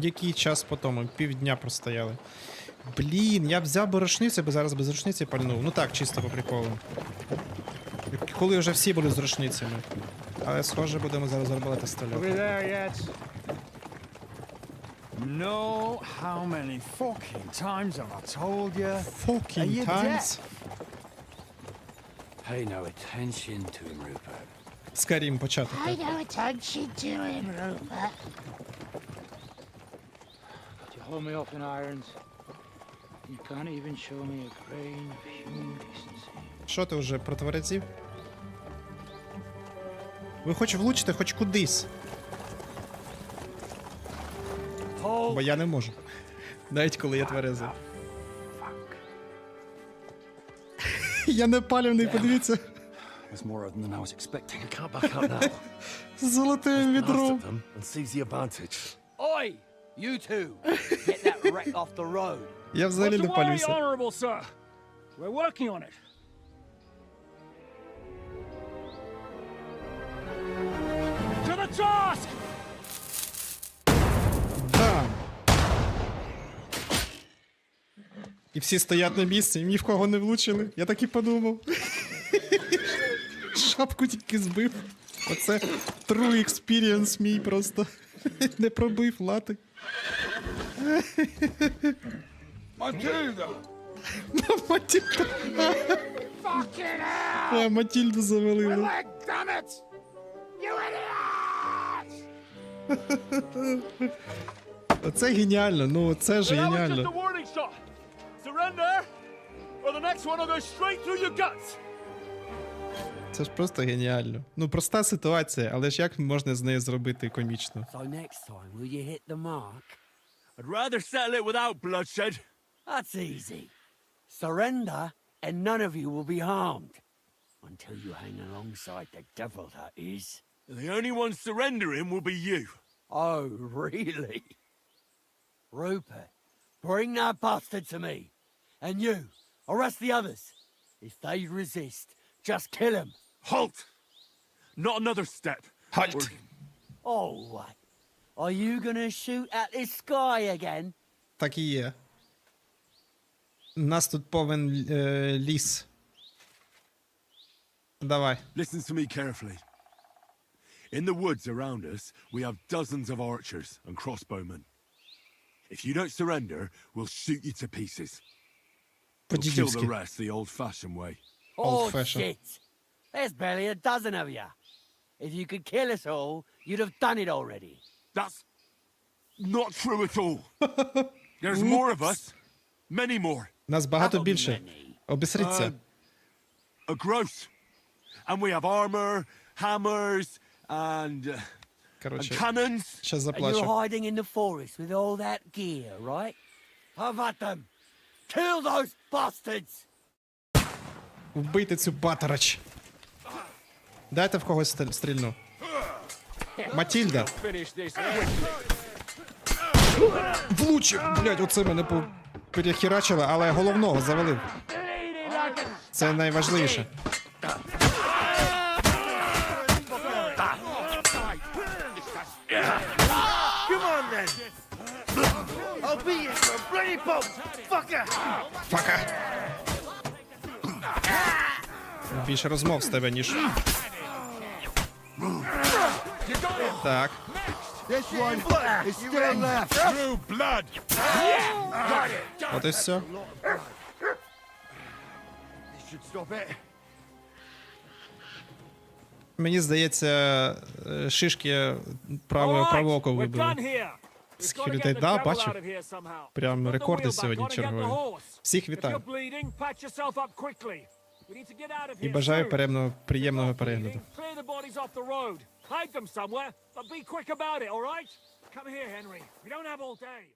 Який час по тому? Півдня простояли. Блін, я б взяв би рушницю, бо зараз без рушниці пальнув. Ну так, чисто по приколу. Коли вже всі були з рушницями. Але схоже, будемо зараз арбалети Are стріляти. No, how many fucking times have I told you? Are Fucking you times. Pay no attention to him, Rupert. Скарім почати. Pay no attention to him, Rupert. Hold me up in irons. You can't even show me a grain of human decency. Що ти вже протверезів? Ви хоч влучите, хоч кудись. Бо я не можу. Навіть коли я тверезий. Я не палівний, подивіться. There's more of them than I was expecting. I can't back up now. Золотим відром. and seize the advantage. Oi! You two! Get that wreck off the road. Я взагалі не палюся. honorable sir. We're working on it. To the task! Да. І всі стоять на місці, і ні в кого не влучили. Я так і подумав. Шапку тільки збив. Оце true experience мій просто. Не пробив лати. Matilda! Матільда. А, Матільду damn it! You idiot! Оце геніально, ну це ж геніально. warning shot. Surrender, or the next one will go straight through your guts. Це ж просто геніально. Ну проста ситуація, але ж як можна з нею зробити комічно? So next time, will you hit the mark? I'd rather settle it without bloodshed. That's easy. Surrender, and none of you will be harmed. Until you hang alongside the devil, that is. The only one surrendering will be you. Oh, really? Rupert, bring that bastard to me. And you, arrest the others. If they resist, just kill them. Halt! Not another step. Halt! Or- Oh, what? Are you gonna shoot at this sky again? Так і є. У нас тут повен е, ліс. Давай. Listen to me carefully. In the woods around us, we have dozens of archers and crossbowmen. If you don't surrender, we'll shoot you to pieces. We'll kill the По-дідівськи. rest the old-fashioned way. Oh, Old-fashioned. shit. There's barely a dozen of you. If you could kill us all, you'd have done it already. That's not true at all. There's more of us. Many more. Нас багато How більше. many? Обісріться. A gross. And we have armor, hammers, and, uh, and Коротше, cannons. щас And you're заплачу. hiding in the forest with all that gear, right? Have at them. Kill those bastards. Вбийте цю батарач. Дайте в когось стріль- стрільну. Матільда. Влучив! Блять, оце мене по- перехерачило, але головного завалив. Це найважливіше. Фака! Більше розмов з тебе, ніж. Так. От і все. Мені здається, е, шишки правого правого око вибили. Скільки да, бачив. Прям рекорди сьогодні чергові. Всіх вітаю. І бажаю перемного, приємного перегляду. Hide them somewhere, but be quick about it, all right? Come here, Henry. We don't have all day.